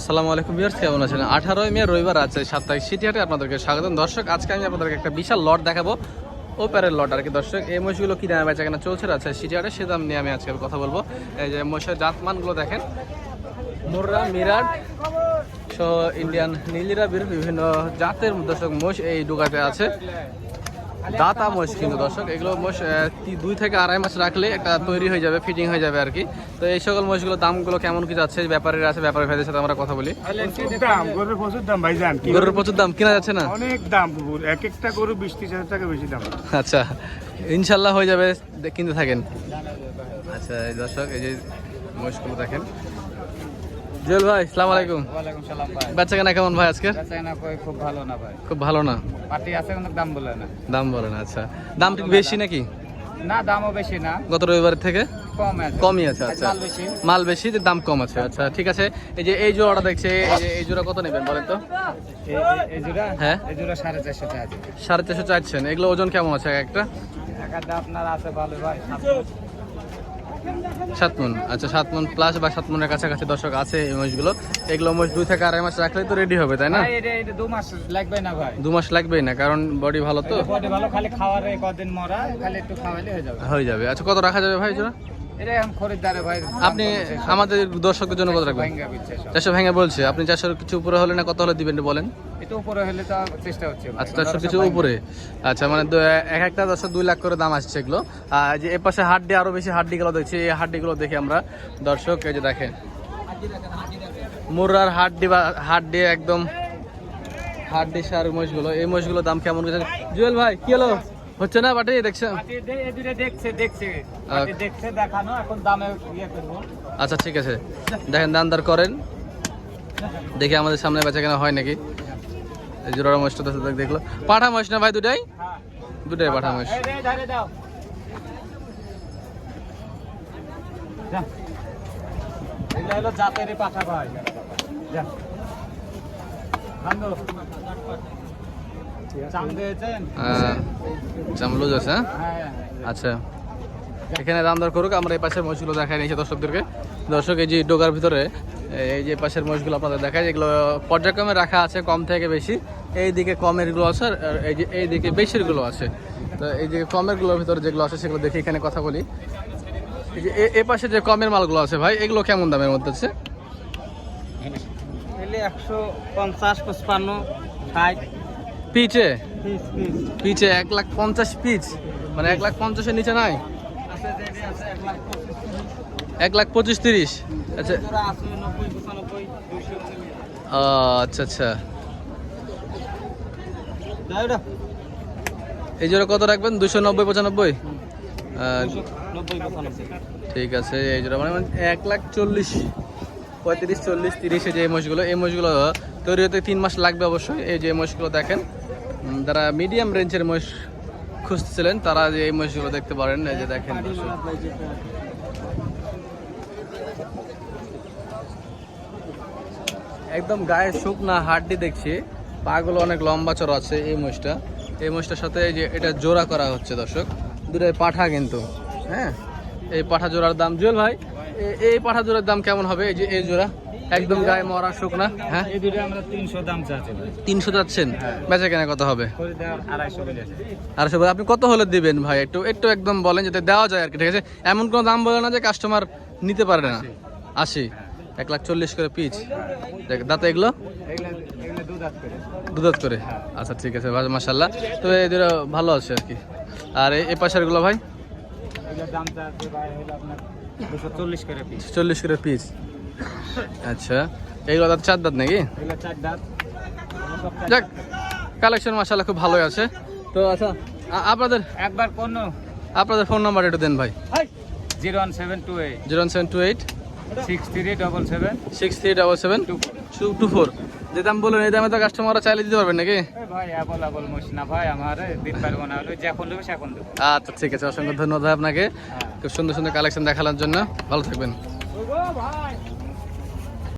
আসসালামু আলাইকুম ভিউয়ার্স, কেমন আছেন? আঠারোই মে, রবিবার আছে সাপ্তাহিক সিটিহাটে আপনাদেরকে স্বাগতম। দর্শক, আজকে আমি আপনাদেরকে একটা বিশাল লট দেখাবো। ওপারের লট আর কি, দর্শক। এই মহিষগুলো কি দামে বেচা কেনা চলছে আছে সিটিহাটে সে দাম নিয়ে আমি আজকে কথা বলব। এই যে মহিষের জাতমানগুলো দেখেন। মুর্রা, মিরাট সহ ইন্ডিয়ান নীলিরাবির বিভিন্ন জাতের দর্শক মোষ এই ডুগাতে আছে। দাতা মোষ কিন্তু দর্শক এগুলো মোষ দুই থেকে আড়াই মাস রাখলে একটা তৈরি হয়ে যাবে ফিটিং হয়ে যাবে আর কি। তো এই সকল মোষগুলো দামগুলো কেমন কি যাচ্ছে ব্যাপারের আছে ব্যাপারের ভাইদের সাথে আমরা কথা বলি। দাম গরুর প্রচুর দাম ভাইজান। কি গরুর প্রচুর দাম কিনা যাচ্ছে না? অনেক দাম এক একটা গরু বিশ ত্রিশ হাজার টাকা বেশি দাম। আচ্ছা ইনশাল্লাহ হয়ে যাবে কিনতে থাকেন। আচ্ছা এই দর্শক এই যে মহিষগুলো দেখেন জুয়েল ভাই সালাম আলাইকুম। ওয়ালাইকুম সালাম ভাই। বাচ্চা কেনা কেমন ভাই আজকে? বেচা না কই খুব ভালো না ভাই। খুব ভালো না? পার্টি আছে কিন্তু দাম বলে না। দাম বলেন আচ্ছা। দাম ঠিক বেশি নাকি? না দামও বেশি না। গত রবিবার থেকে? কমই আছে আচ্ছা। মাল বেশি। দাম কম আছে আচ্ছা ঠিক আছে। এই যে এই জোড়াটা দেখছে এই যে এই জোড়া কত নেবেন বলেন তো? হ্যাঁ। এই জোড়া সাড়ে চারশো আছে। সাড়ে চারশো চাইছেন এগুলো ওজন কেমন আছে এক একটা? আপনার আছে ভালো ভাই সাত মন। আচ্ছা সাত মন প্লাস বা সাত মনের কাছাকাছি দর্শক আছে এই মহিষগুলো। এগুলো মহিষ দুই থেকে আড়াই মাস রাখলে তো রেডি হবে তাই না? দু মাস লাগবে না ভাই। দু মাস লাগবেই না কারণ বডি ভালো তো? বডি ভালো খালি খাওয়ার এই কদিন মরা খালি একটু খাওয়ালে হয়ে যাবে। হয়ে যাবে। আচ্ছা কত রাখা যাবে ভাই জোড়া আপনি আমাদের দর্শকদের জন্য কত রাখবেন। চারশো ভেঙে বলছে। আপনি চারশোর কিছু উপরে হলে না কত হলে দিবেন বলেন। আচ্ছা চারশোর কিছু উপরে। আচ্ছা মানে এক একটা দশ দুই লাখ করে দাম আসছে এগুলো। আর যে এর পাশে হাড্ডি আরও বেশি হাড্ডিগুলো দেখছি। এই হাড্ডিগুলো দেখি আমরা। দর্শক এই যে দেখেন। মুরার হাড্ডি বা হাড্ডি একদম হাড্ডি সার মহিষগুলো। এই মহিষগুলোর দাম কেমন জুয়েল ভাই কি হলো? হচ্ছে না বাটে দেখছে? দেখছে দেখছে। দেখানো এখন দামে ইয়ে করব। আচ্ছা ঠিক আছে। দেখেন দান দর করেন। দেখি আমাদের সামনে বেচা কেনা হয় নাকি। এই জোড়া তো দেখল। পাঠা মহিষ না ভাই দুটাই? হ্যাঁ। দুটাই পাঠা মহিষ। এই রে, ধারে দাও। যা। এগুলো হলো পাঠা ভাই আছে। হ্যাঁ? হ্যাঁ। আচ্ছা। এখানে দাম দর করুক আমরা এই পাশের মহিষগুলো দেখাই নিয়েছি দর্শকদেরকে। দর্শক এই যে ডোগার ভিতরে এই যে পাশের মহিষগুলো আপনাদের দেখায় যেগুলো পর্যায়ক্রমে রাখা আছে কম থেকে বেশি। এই দিকে কমেরগুলো আছে আর এই যে এই দিকে বেশিরগুলো আছে। তো এই যে কমেরগুলোর ভিতরে যেগুলো আছে সেগুলো দেখে এখানে কথা বলি। এই যে এ- পাশে যে কমের মালগুলো আছে ভাই এগুলো কেমন দামের মধ্যে আছে? এলে একশো পঞ্চাশ পঁচপান্ন ষাট। পিচে পিচে এক লাখ পঞ্চাশ পিচ মানে এক লাখ পঞ্চাশের নিচে নাই? এক লাখ পঁচিশ তিরিশ। আচ্ছা। আচ্ছা আচ্ছা। এই জোড়া কত রাখবেন? দুশো নব্বই পঁচানব্বই? ঠিক আছে এই জোড়া মানে মানে এক লাখ চল্লিশ পঁয়ত্রিশ চল্লিশ তিরিশে যে মহিষগুলো এই মহিষগুলো তৈরি হতে তিন মাস লাগবে অবশ্যই। এই যে মহিষগুলো দেখেন যারা মিডিয়াম রেঞ্জের মহিষ খুঁজছিলেন তারা যে এই মহিষগুলো দেখতে পারেন, এই যে দেখেন একদম গায়ে শুকনা হাড্ডি দেখছি। পাগুলো অনেক লম্বা চড়া আছে এই মহিষটা। এই মহিষটার সাথে যে এটা জোড়া করা হচ্ছে দর্শক। দুটাই পাঠা কিন্তু হ্যাঁ? এই পাঠা জোড়ার দাম, জুয়েল ভাই এই পাঠা জোড়ার দাম কেমন হবে? এই যে এই জোড়া। একদম গায়ে মরা শুকনা হ্যাঁ? এই দুটো আমরা তিনশো দাম চাচ্ছি ভাই। তিনশো যাচ্ছেন বেচা কেনা কত হবে? আড়াইশো বেজেছে আপনি কত হলে দিবেন ভাই? একটু একটু একদম বলেন যাতে দেওয়া যায় আর কি ঠিক আছে? এমন কোনো দাম বলে না যে কাস্টমার নিতে পারে না। আশি। এক লাখ চল্লিশ করে পিচ দেখ দাঁতে এগুলো? দুধাত করে? আচ্ছা ঠিক আছে ভাই মাসাল্লাহ তো এদের ভালো আছে আর কি। আর এই- এই পাশেরগুলো ভাই চল্লিশ করে পিস চল্লিশ করে পিস আচ্ছা এইগুলো দাঁত চার দাঁত নাকি? চার দাঁত। যাক কালেকশন মাসাল্লাহ খুব ভালোই আছে। তো আচ্ছা আপনাদের একবার কোন আপনাদের ফোন নাম্বার একটু দেন ভাই। Zero one seven two eight. Zero seven two eight. Six three double seven. Six three double seven. Two two four. যে দাম বললেন এই দামে তো কাস্টমাররা চাইলে দিতে পারবেন নাকি? আচ্ছা ঠিক আছে অসংখ্য ধন্যবাদ আপনাকে। খুব সুন্দর সুন্দর কালেকশন দেখানোর জন্য। ভালো থাকবেন।